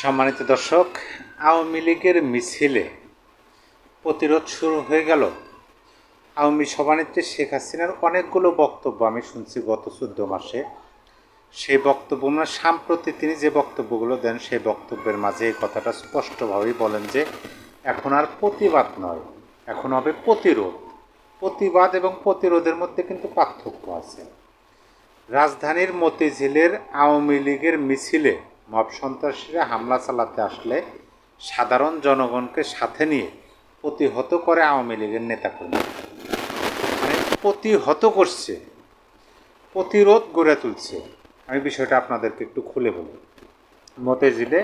সম্মানিত দর্শক, আওয়ামী লীগের মিছিলে প্রতিরোধ শুরু হয়ে গেল। আওয়ামী সভানেত্রী শেখ হাসিনার অনেকগুলো বক্তব্য আমি শুনছি গত চোদ্দ মাসে। সেই বক্তব্য সাম্প্রতি তিনি যে বক্তব্যগুলো দেন, সেই বক্তব্যের মাঝে এই কথাটা স্পষ্টভাবেই বলেন যে, এখন আর প্রতিবাদ নয়, এখন হবে প্রতিরোধ। প্রতিবাদ এবং প্রতিরোধের মধ্যে কিন্তু পার্থক্য আছে। রাজধানীর মতিঝিলের আওয়ামী লীগের মিছিলে মব সন্ত্রাসীরা হামলা চালাতে আসলে সাধারণ জনগণকে সাথে নিয়ে প্রতিহত করে আওয়ামী লীগের নেতাকর্মী। মানে প্রতিহত করছে, প্রতিরোধ গড়ে তুলছে। আমি বিষয়টা আপনাদেরকে একটু খুলে বলি। মতিঝিলে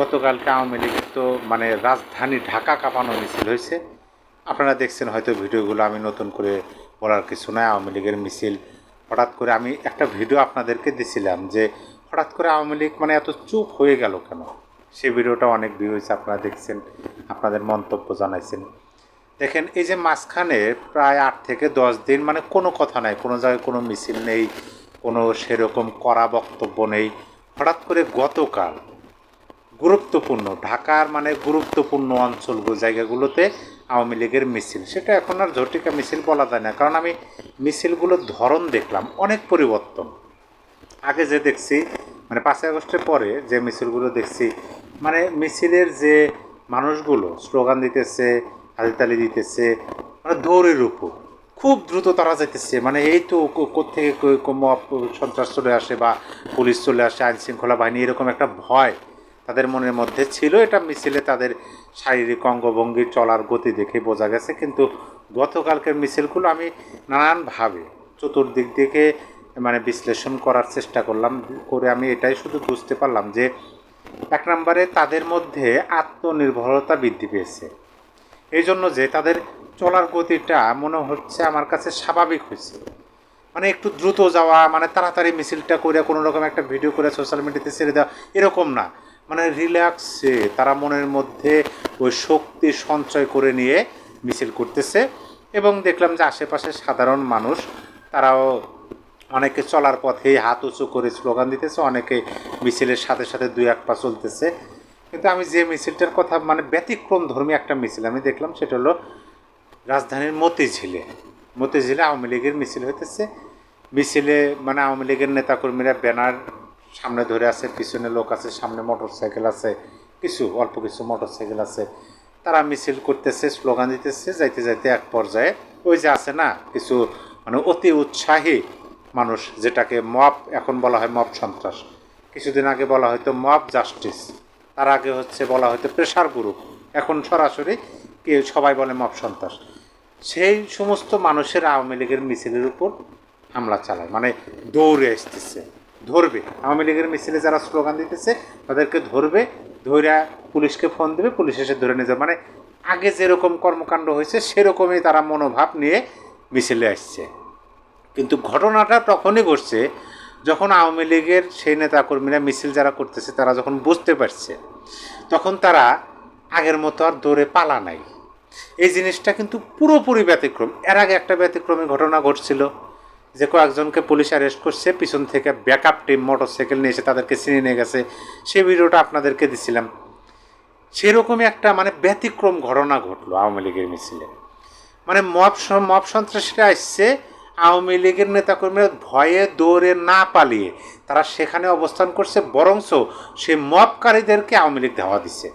গতকালকে আওয়ামী লীগের তো মানে রাজধানী ঢাকা কাঁপানো মিছিল হয়েছে। আপনারা দেখছেন হয়তো ভিডিওগুলো, আমি নতুন করে বলার কিছু নয় আওয়ামী লীগের মিছিল হঠাৎ করে আমি একটা ভিডিও আপনাদেরকে দিছিলাম যে হঠাৎ করে আওয়ামী লীগ মানে এত চুপ হয়ে গেল কেন? সে ভিডিওটা অনেক ভিউ হয়েছে, আপনারা দেখছেন, আপনাদের মন্তব্য জানাইছেন। দেখেন, এই যে মাঝখানে প্রায় আট থেকে দশ দিন মানে কোনো কথা নাই, কোনো জায়গায় কোনো মিছিল নেই, কোনো সেরকম করা বক্তব্য নেই। হঠাৎ করে গতকাল গুরুত্বপূর্ণ, ঢাকার মানে গুরুত্বপূর্ণ অঞ্চলগুলো জায়গাগুলোতে আওয়ামী লীগের মিছিল। সেটা এখন আর ঝটিকা মিছিল বলা যায় না। কারণ আমি মিছিলগুলোর ধরন দেখলাম, অনেক পরিবর্তন। আগে যে দেখছি মানে পাঁচই আগস্টের পরে যে মিছিলগুলো দেখছি মানে মিছিলের যে মানুষগুলো স্লোগান দিতেছে হাতিতালি দিতেছে মানে দৌড়ের উপর। খুব দ্রুত তারা যাইতেছে মানে এই তো কো- কোত্থেকে কো- কো- সন্ত্রাস চলে আসে বা পুলিশ চলে আসে আইন শৃঙ্খলা বাহিনী, এরকম একটা ভয় তাদের মনের মধ্যে ছিল। এটা মিছিলে তাদের শারীরিক অঙ্গভঙ্গি চলার গতি দেখে বোঝা গেছে, কিন্তু গতকালকের মিছিলগুলো আমি নানানভাবে চতুর্দিক থেকে মানে বিশ্লেষণ করার চেষ্টা করলাম, করে আমি এটাই শুধু বুঝতে পারলাম যে এক নম্বরে তাদের মধ্যে আত্মনির্ভরতা বৃদ্ধি পেয়েছে। এই জন্য যে তাদের চলার গতিটা মনে হচ্ছে আমার কাছে স্বাভাবিক হয়েছে। মানে একটু দ্রুত যাওয়া মানে তাড়াতাড়ি মিছিলটা করে কোনো রকম একটা ভিডিও করে সোশ্যাল মিডিয়াতে ছেড়ে দেওয়া, এরকম না। মানে রিল্যাক্সে তারা মনের মধ্যে ওই শক্তি সঞ্চয় করে নিয়ে মিছিল করতেছে এবং দেখলাম যে আশেপাশে সাধারণ মানুষ, তারাও অনেকে চলার পথে হাত উঁচু করে স্লোগান দিতেছে, অনেকে মিছিলের সাথে সাথে দুই এক পা চলতেছে। কিন্তু আমি যে মিছিলটার কথা মানে ব্যতিক্রম ধর্মী একটা মিছিল আমি দেখলাম, সেটা হলো রাজধানীর মতিঝিলে। মতিঝিলে আওয়ামী লীগের মিছিল হইতেছে। মিছিলে মানে আওয়ামী লীগের নেতাকর্মীরা ব্যানার সামনে ধরে আছে, পিছনে লোক আছে, সামনে মোটর সাইকেল আছে, কিছু, অল্প কিছু মোটর সাইকেল আছে। তারা মিছিল করতেছে, স্লোগান দিতেছে, যাইতে যাইতে এক পর্যায়ে, ওই যে আছে না, কিছু মানে অতি উৎসাহী মানুষ, যেটাকে মপ এখন বলা হয় মপ সন্ত্রাস। কিছুদিন আগে বলা হয়তো মপ জাস্টিস। তার আগে হচ্ছে বলা হয়তো প্রেশার গ্রুপ। এখন সরাসরি কেউ, সবাই বলে মব সন্ত্রাস। সেই সমস্ত মানুষের আওয়ামী লীগের মিছিলের উপর হামলা চালায়। মানে দৌড়ে আসতেছে। ধরবে। আওয়ামী লীগের মিছিলে যারা স্লোগান দিতেছে, তাদেরকে ধরবে ধরে পুলিশকে ফোন দেবে, পুলিশ এসে ধরে নিয়ে যাবে। মানে আগে যেরকম কর্মকাণ্ড হয়েছে, সেরকমই তারা মনোভাব নিয়ে মিছিলে আসছে। কিন্তু ঘটনাটা তখনই ঘটছে যখন আওয়ামী লীগের সেই নেতাকর্মীরা মিছিল যারা করতেছে, তারা যখন বুঝতে পারছে, তখন তারা আগের মতো আর দৌড়ে পালা নাই। এই জিনিসটা কিন্তু পুরোপুরি ব্যতিক্রম। এর আগে একটা ব্যতিক্রমী ঘটনা ঘটছিল যে কয়েকজনকে পুলিশ অ্যারেস্ট করছে, পিছন থেকে ব্যাকআপ টিম মোটরসাইকেল নিয়ে এসে তাদেরকে চিনে নিয়ে গেছে। সেই ভিডিওটা আপনাদেরকে দিছিলাম। সেরকমই একটা মানে ব্যতিক্রম ঘটনা ঘটলো আওয়ামী লীগের মিছিলে। মানে মব মব সন্ত্রাসীরা আসছে আওয়ামী লীগের নেতাকর্মীরা ভয়ে দৌড়ে না পালিয়ে তারা সেখানে অবস্থান করছে, বরংস সে মপকারীদেরকে আওয়ামী লীগ ধাওয়া দিচ্ছে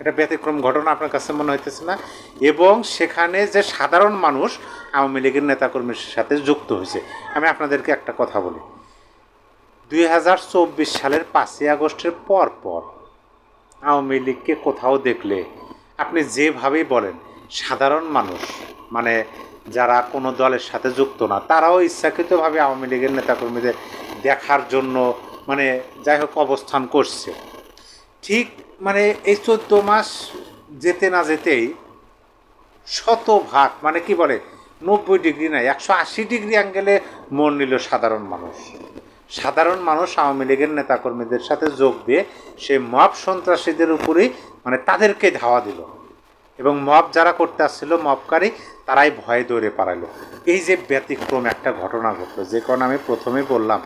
এটা ব্যতিক্রম ঘটনা আপনার কাছে মনে হইতেছে না? এবং সেখানে যে সাধারণ মানুষ আওয়ামী লীগের নেতাকর্মীর সাথে যুক্ত হয়েছে। আমি আপনাদেরকে একটা কথা বলি। দুই হাজার চব্বিশ সালের পাঁচই আগস্টের পর পর আওয়ামী লীগকে কোথাও দেখলে আপনি যেভাবেই বলেন, সাধারণ মানুষ মানে যারা কোনো দলের সাথে যুক্ত না, তারাও ইচ্ছাকৃতভাবে আওয়ামী লীগের নেতাকর্মীদের দেখার জন্য মানে যাই হোক অবস্থান করছে। ঠিক মানে এই চোদ্দ মাস যেতে না যেতেই শতভাগ মানে কি বলে, নব্বই ডিগ্রি না, একশো আশি ডিগ্রি অ্যাঙ্গেলে মন নিল সাধারণ মানুষ। সাধারণ মানুষ আওয়ামী লীগের নেতাকর্মীদের সাথে যোগ দিয়ে সে মব সন্ত্রাসীদের উপরেই মানে তাদেরকে ধাওয়া দিল। এবং মব যারা করতে আসছিল, মবকারী, তারাই ভয়ে দৌড়ে পারালো এই যে ব্যতিক্রম একটা ঘটনা ঘটলো, যে কারণে আমি প্রথমে বললাম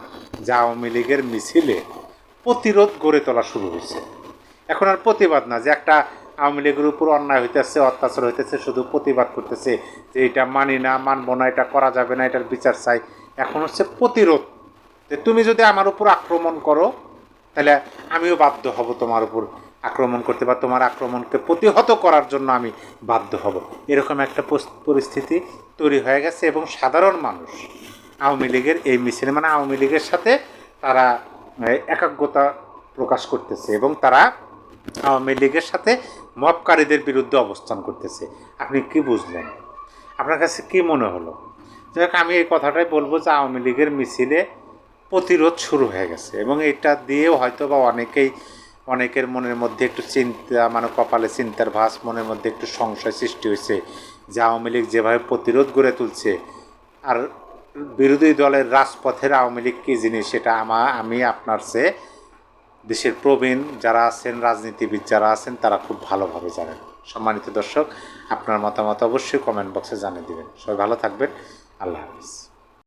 যে আওয়ামী লীগের মিছিলে প্রতিরোধ গড়ে তোলা শুরু হয়েছে। এখন আর প্রতিবাদ না, যে একটা আওয়ামী লীগের উপর অন্যায় হইতেছে, অত্যাচার হইতেছে, শুধু প্রতিবাদ করতেছে, যে এটা মানি না, মানবো না, এটা করা যাবে না, এটার বিচার চাই। এখন হচ্ছে প্রতিরোধ। যে তুমি যদি আমার উপর আক্রমণ করো, তাহলে আমিও বাধ্য হব তোমার উপর। আক্রমণ করতে বা তোমার আক্রমণকে প্রতিহত করার জন্য আমি বাধ্য হব। এরকম একটা পরিস্থিতি তৈরি হয়ে গেছে এবং সাধারণ মানুষ, আওয়ামী লীগের এই মিছিলে মানে আওয়ামী লীগের সাথে তারা একাগ্রতা প্রকাশ করতেছে এবং তারা আওয়ামী লীগের সাথে মবকারীদের বিরুদ্ধে অবস্থান করতেছে। আপনি কি বুঝলেন? আপনার কাছে কি মনে হলো? যাই আমি এই কথাটাই বলব যে আওয়ামী লীগের মিছিলে প্রতিরোধ শুরু হয়ে গেছে এবং এটা দিয়েও হয়তো বা অনেকেই অনেকের মনের মধ্যে একটু চিন্তা মানে কপালে চিন্তার ভাস, মনের মধ্যে একটু সংশয় সৃষ্টি হয়েছে যে আওয়ামী লীগ যেভাবে প্রতিরোধ গড়ে তুলছে। আর বিরোধী দলের রাজপথের আওয়ামী লীগ কী জিনিস সেটা আমা, আমি আপনার চেয়ে দেশের প্রবীণ যারা আছেন, রাজনীতিবিদ যারা আছেন, তারা খুব ভালোভাবে জানেন। সম্মানিত দর্শক, আপনার মতামত অবশ্যই কমেন্ট বক্সে জানিয়ে দিবেন। সবাই ভালো থাকবেন। আল্লাহ হাফিজ।